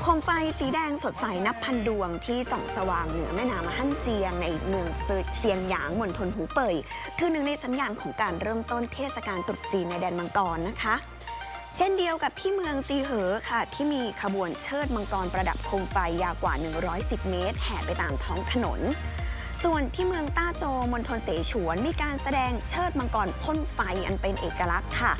โคมไฟสีแดงสดใสนับพันดวงที่ส่องสว่างเหนือแม่น้ำฮั่นเจียงในเมืองเซียงหยางมณฑลหูเป่ยคือหนึ่งในสัญญาณของการเริ่มต้นเทศกาลตรุษจีนในแดนมังกรนะคะ เช่นเดียวกับที่เมืองซีเหอค่ะ ที่มีขบวนเชิดมังกรประดับโคมไฟยาวกว่า 110 เมตร แห่ไปตามท้องถนน ส่วนที่เมืองต้าโจมณฑลเสฉวนมีการแสดงเชิดมังกรพ่นไฟอันเป็นเอกลักษณ์ค่ะ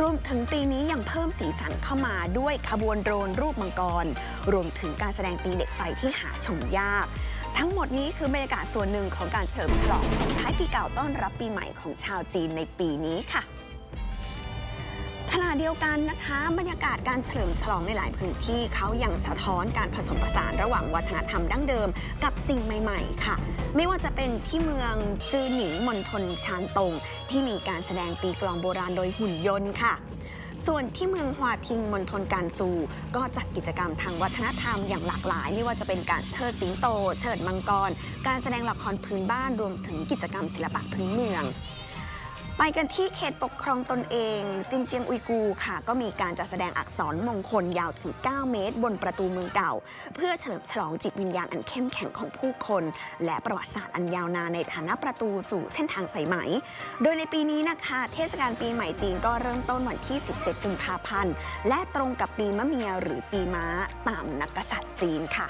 รวมถึงปีนี้ยังเพิ่มสีสันเข้ามาด้วยขบวนโดรนรูปมังกร รวมถึงการแสดงตีเหล็กไฟที่หาชมยาก ทั้งหมดนี้คือบรรยากาศส่วนหนึ่งของการเฉลิมฉลองส่งท้ายปีเก่าต้อนรับปีใหม่ของชาวจีนในปีนี้ค่ะ ณะเดียวกันนะคะ บรรยากาศการเฉลิมฉลองในหลายพื้นที่เขายังสะท้อนการผสมผสานระหว่างวัฒนธรรมดั้งเดิมกับสิ่งใหม่ ๆ ค่ะ ไม่ว่าจะเป็นที่เมืองจือหนิงมณฑลชานตง ที่มีการแสดงตีกลองโบราณโดยหุ่นยนต์ค่ะส่วนที่เมืองฮวาทิงมณฑลการซู ก็จัดกิจกรรมทางวัฒนธรรมอย่างหลากหลาย ไม่ว่าจะเป็นการเชิดสิงโต เชิดมังกร การแสดงละครพื้นบ้านรวมถึงกิจกรรมศิลปะพื้นเมือง ไปกันที่เขตปกครองตนเองซินเจียงอุยกูค่ะ ก็มีการจัดแสดงอักษรมงคลยาวถึง 9 เมตร บนประตูเมืองเก่า เพื่อเฉลิมฉลองจิตวิญญาณอันเข้มแข็งของผู้คน และประวัติศาสตร์อันยาวนานในฐานะประตูสู่เส้นทางสายไหม โดยในปีนี้นะคะ เทศกาลปีใหม่จีนก็เริ่มต้นวันที่ 17 กุมภาพันธ์ และตรงกับปีมะเมียหรือปีม้าตามนักกษัตริย์จีนค่ะ